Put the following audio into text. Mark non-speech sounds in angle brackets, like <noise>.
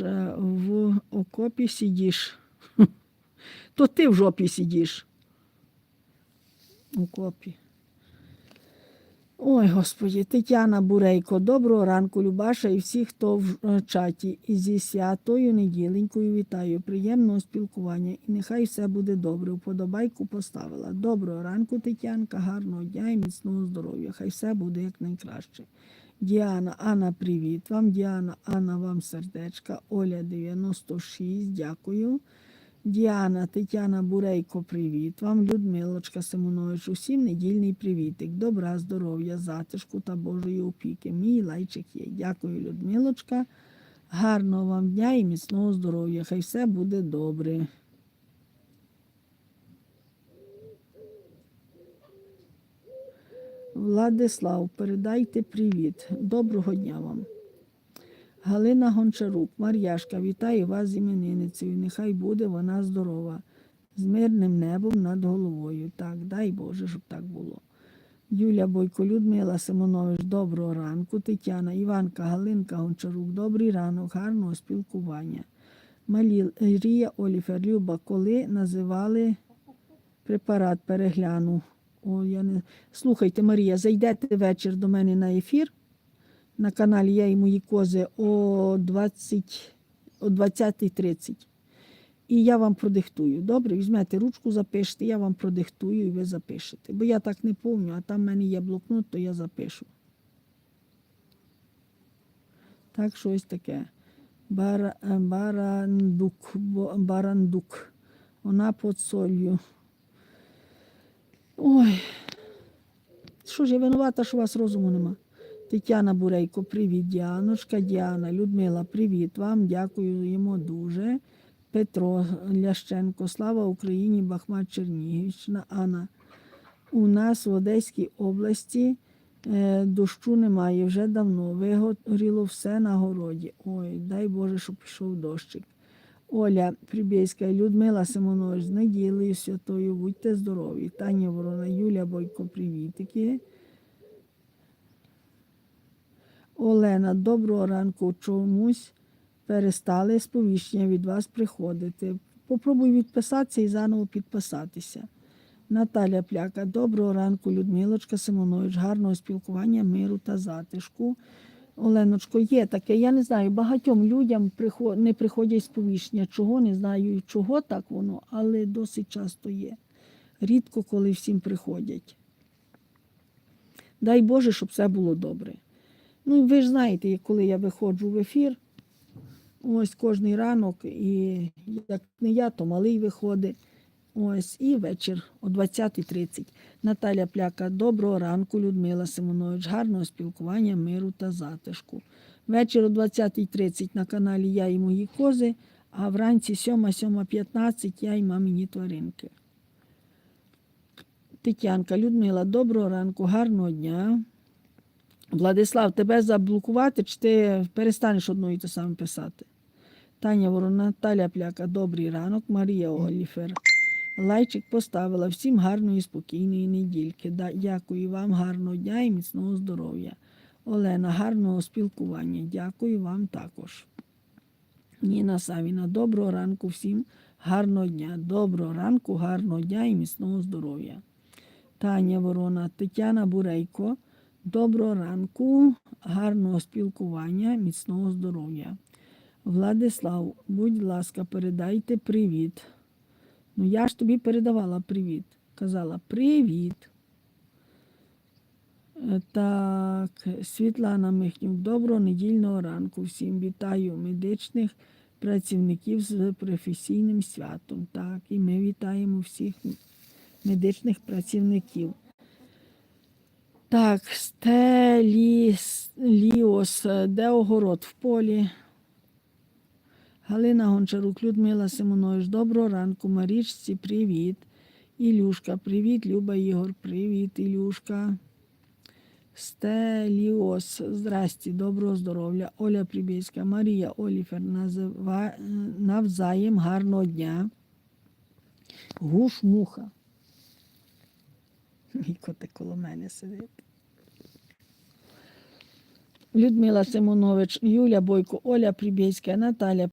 е, в окопі сидиш. <laughs> То ти в жопі сидиш. В окопі. Ой, Господі, Тетяна Бурейко, доброго ранку, Любаша і всі, хто в е, чаті. І зі святою неділенькою вітаю. Приємного спілкування. І нехай все буде добре. Вподобайку поставила. Доброго ранку, Тетянка, гарного дня і міцного здоров'я. Хай все буде якнайкраще. Діана, Анна, привіт вам. Діана, Анна, вам сердечка. Оля 96, дякую. Діана, Тетяна Бурейко, привіт вам. Людмилочка Симонович, усім недільний привітик. Добра, здоров'я, затишку та Божої опіки. Мій лайчик є. Дякую, Людмилочка. Гарного вам дня і міцного здоров'я. Хай все буде добре. Владислав, передайте привіт. Доброго дня вам. Галина Гончарук, Мар'яшка, вітаю вас з іменинницею. Нехай буде вона здорова, з мирним небом над головою. Так, дай Боже, щоб так було. Юля Бойко, Людмила Симонович, доброго ранку. Тетяна, Іванка, Галинка Гончарук, добрий ранок, гарного спілкування. Малірія Оліфер, Люба, коли називали препарат, перегляну. О, я не... Слухайте, Марія, зайдете вечір до мене на ефір на каналі Я і мої кози о 20, о 20.30. І я вам продиктую. Добре, візьмете ручку, запишете, я вам продиктую і ви запишете. Бо я так не пам'ятаю, а там в мене є блокнот, то я запишу. Так, щось таке. Бара, е, барандук, барандук. Вона під солью. Ой. Що ж я винувата, що у вас розуму нема? Тетяна Бурейко, привіт, Діаночка, Діана, Людмила, привіт вам, дякуємо дуже. Петро Лященко, слава Україні, Бахмат Чернігівщина, Анна. У нас в Одеській області е, дощу немає вже давно. Вигоріло все на городі. Ой, дай Боже, щоб пішов дощик. Оля Прибєйська, Людмила Симонович, з неділею святою, будьте здорові. Таня Ворона, Юля Бойко, привітики. Олена, доброго ранку. Чомусь перестали сповіщення від вас приходити. Попробуй відписатися і заново підписатися. Наталя Пляка, доброго ранку, Людмилочка Симонович, гарного спілкування, миру та затишку. Оленочко, є таке. Я не знаю, багатьом людям не приходять сповіщення. Чого не знаю, чого так воно, але досить часто є. Рідко коли всім приходять. Дай Боже, щоб все було добре. Ну, ви ж знаєте, коли я виходжу в ефір, ось кожний ранок, і як не я, то малий виходить. Ось і вечір о 20.30. Наталя Пляка, доброго ранку, Людмила Симонович, гарного спілкування, миру та затишку. Вечір о 20.30 на каналі Я і мої кози, а вранці 7-7.15 я і мамині тваринки. Тетянка, Людмила, доброго ранку, гарного дня. Владислав, тебе заблокувати, чи ти перестанеш одно і те саме писати? Таня Ворона, Наталя Пляка, добрий ранок, Марія Оліфер. Лайчик поставила всім гарної, спокійної недільки. Дякую вам, гарного дня і міцного здоров'я. Олена, гарного спілкування. Дякую вам також. Ніна Савіна, доброго ранку всім, гарного дня. Доброго ранку, гарного дня і міцного здоров'я. Таня Ворона, Тетяна Бурейко. Доброго ранку, гарного спілкування, міцного здоров'я. Владислав, будь ласка, передайте привіт. Ну, я ж тобі передавала привіт. Казала привіт. Е, Так, Світлана Михнюк, доброго недільного ранку. Всім вітаю медичних працівників з професійним святом. Так, і ми вітаємо всіх медичних працівників. Так, Стеліос, де огород в полі. Галина Гончарук, Людмила Симонович, доброго ранку, Марічці, привіт. Ілюшка, привіт, Люба Ігор, привіт, Ілюшка. Стеліос, здрасті, доброго здоров'я. Оля Прибєська, Марія Оліфер, назива... навзаєм гарного дня. Гуш муха. <laughs> Мій котик коло мене сидить. Людмила Симонович, Юля Бойко, Оля Прибєцька, Наталя